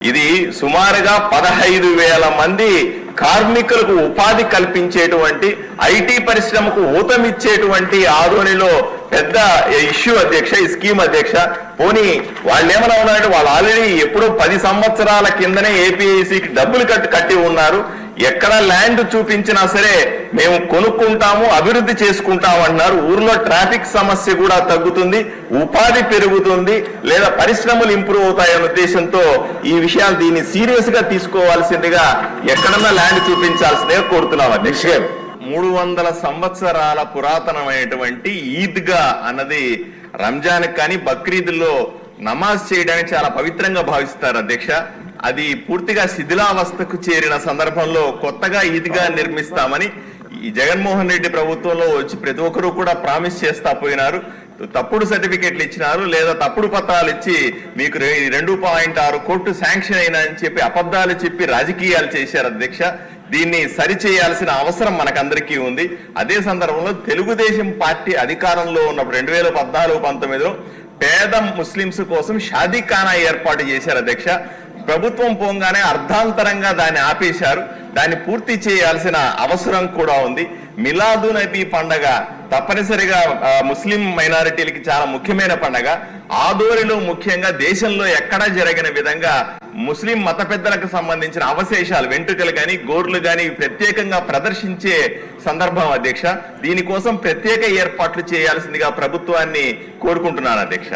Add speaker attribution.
Speaker 1: ఇది సుమారుగా పదహైదు వేల మంది కార్మికులకు ఉపాధి కల్పించేటువంటి ఐటీ పరిశ్రమకు ఊతమిచ్చేటువంటి ఆధునిలో పెద్ద ఇష్యూ అధ్యక్ష ఈ స్కీమ్ అధ్యక్ష. పోనీ వాళ్ళు ఏమైనా ఉన్నారంటే వాళ్ళు ఆల్రెడీ ఎప్పుడో పది సంవత్సరాల కిందనే ఏపీఐసికి డబ్బులు కట్టి కట్టి ఉన్నారు. ఎక్కడ ల్యాండ్ చూపించినా సరే మేము కొనుక్కుంటాము అభివృద్ధి చేసుకుంటాము అంటున్నారు ఊర్లో ట్రాఫిక్ సమస్య కూడా తగ్గుతుంది ఉపాధి పెరుగుతుంది లేదా పరిశ్రమలు ఇంప్రూవ్ అవుతాయనే ఉద్దేశంతో ఈ విషయాలు దీన్ని సీరియస్గా తీసుకోవాల్సిందిగా ఎక్కడన్నా ల్యాండ్ చూపించాల్సిందిగా కోరుతున్నాం అధ్యక్ష మూడు వందల సంవత్సరాల పురాతనమైనటువంటి ఈద్గా అన్నది రంజాన్ కానీ బక్రీద్లో నమాజ్ చేయడానికి చాలా పవిత్రంగా భావిస్తారు అధ్యక్ష. అది పూర్తిగా శిథిలావస్థకు చేరిన సందర్భంలో కొత్తగా ఈద్గా నిర్మిస్తామని ఈ జగన్మోహన్ రెడ్డి ప్రభుత్వంలో వచ్చి ప్రతి ఒక్కరూ కూడా ప్రామిస్ చేస్తా పోయినారు. తప్పుడు సర్టిఫికెట్లు ఇచ్చినారు లేదా తప్పుడు పత్రాలు ఇచ్చి మీకు రెండు పాయింట్ ఆరు కోట్లు శాంక్షన్ అయినా అని చెప్పి అబద్ధాలు చెప్పి రాజకీయాలు చేశారు అధ్యక్ష. దీన్ని సరిచేయాల్సిన అవసరం మనకందరికీ ఉంది. అదే సందర్భంలో తెలుగుదేశం పార్టీ అధికారంలో ఉన్నప్పుడు రెండు వేల పద్నాలుగు పంతొమ్మిదిలో పేద ముస్లింస్ కోసం షాదీఖానా ఏర్పాటు చేశారు అధ్యక్ష. ప్రభుత్వం పోగానే అర్ధాంతరంగా దాన్ని ఆపేశారు. దాన్ని పూర్తి చేయాల్సిన అవసరం కూడా ఉంది. మిలాదు నబీ పండగ తప్పనిసరిగా ముస్లిం మైనారిటీలకి చాలా ముఖ్యమైన పండగ. ఆదోరిలో ముఖ్యంగా దేశంలో ఎక్కడా జరిగిన విధంగా ముస్లిం మత పెద్దలకు సంబంధించిన అవశేషాలు వెంట్రుకలు కానీ గోర్లు కానీ ప్రత్యేకంగా ప్రదర్శించే సందర్భం అధ్యక్ష. దీనికోసం ప్రత్యేక ఏర్పాట్లు చేయాల్సిందిగా ప్రభుత్వాన్ని కోరుకుంటున్నాను అధ్యక్ష.